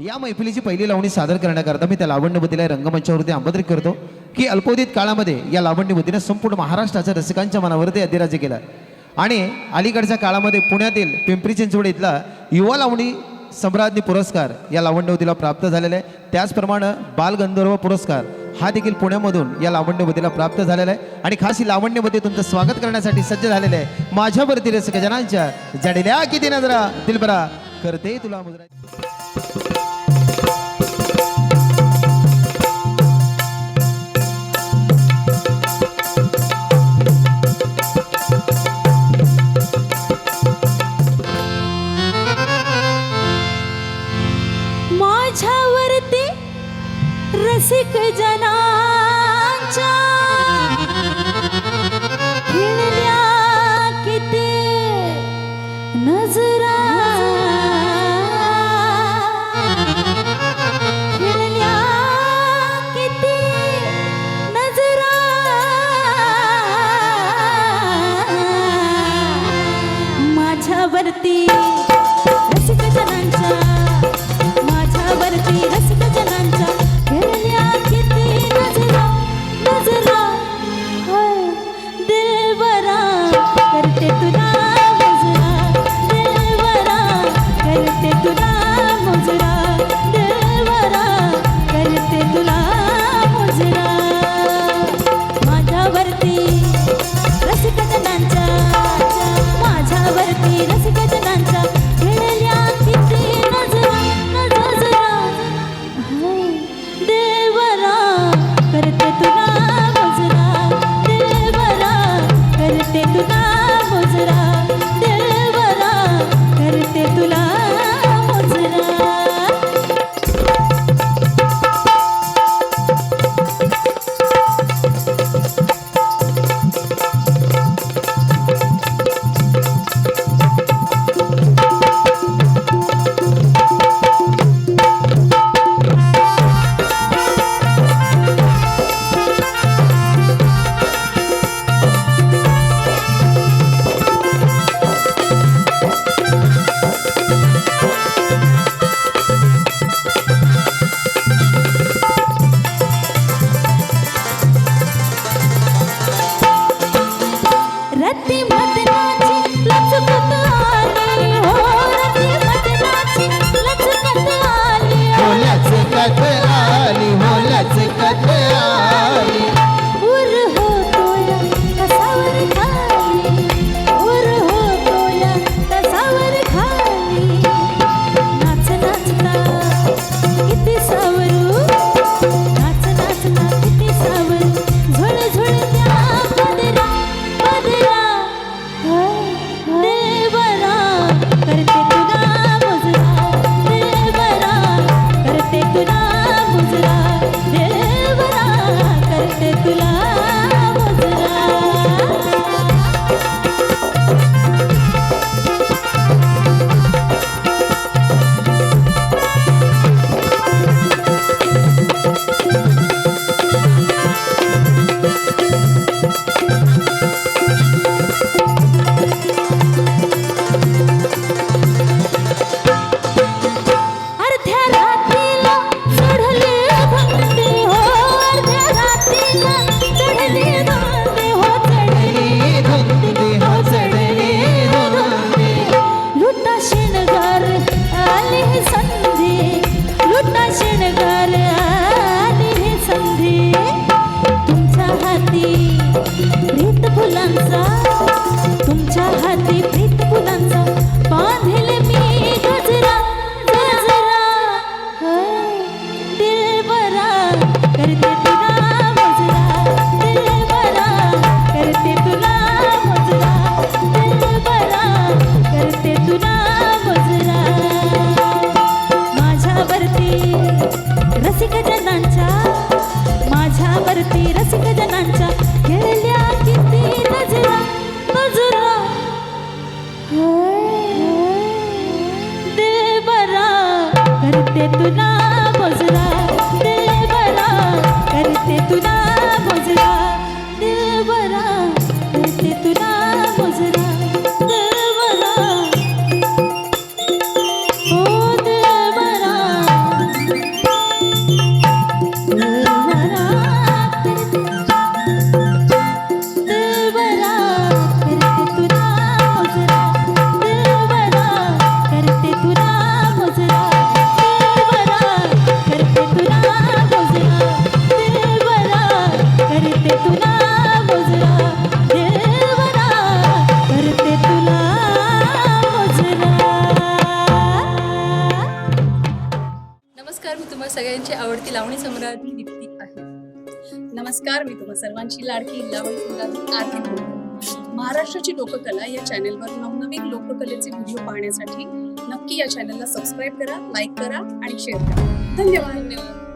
या मैफिलीची पहिली लावणी सादर करण्याकरता मी त्या लावण्यवतीला रंगमंचावरती आमंत्रित करतो की अल्पोदित काळामध्ये या लावण्यवतीने संपूर्ण महाराष्ट्राच्या रसिकांच्या मनावरती अधिराज्य केलं. आणि अलीकडच्या काळामध्ये पुण्यातील पिंपरी चिंचवड इथला युवा लावणी सम्राज्ञी पुरस्कार या लावण्यवतीला प्राप्त झालेला आहे. त्याचप्रमाणे बालगंधर्व पुरस्कार हा देखील पुण्यामधून या लावण्यवतीला प्राप्त झालेला आहे. आणि खास ही लावण्यवती तुमचं स्वागत करण्यासाठी सज्ज झालेले आहे. माझ्यावरती रसिक जनांच्या जडल्या किती नजरा दिलबरा करते तुला मुजरा रसिक जनांच्या करते तुला मुजरा देवरा करते तुला मुजरा देवरा करते तुला आवडती लावणी सम्राट दीप्ती आहे. नमस्कार मी तुम्हा सर्वांची लाडकी लावणी सम्राट आरती महाराष्ट्राची लोककला या चॅनेलवर नवनवीन लोककलेचे व्हिडिओ पाहण्यासाठी नक्की या चॅनलला सबस्क्राईब करा लाईक करा आणि शेअर करा. धन्यवाद.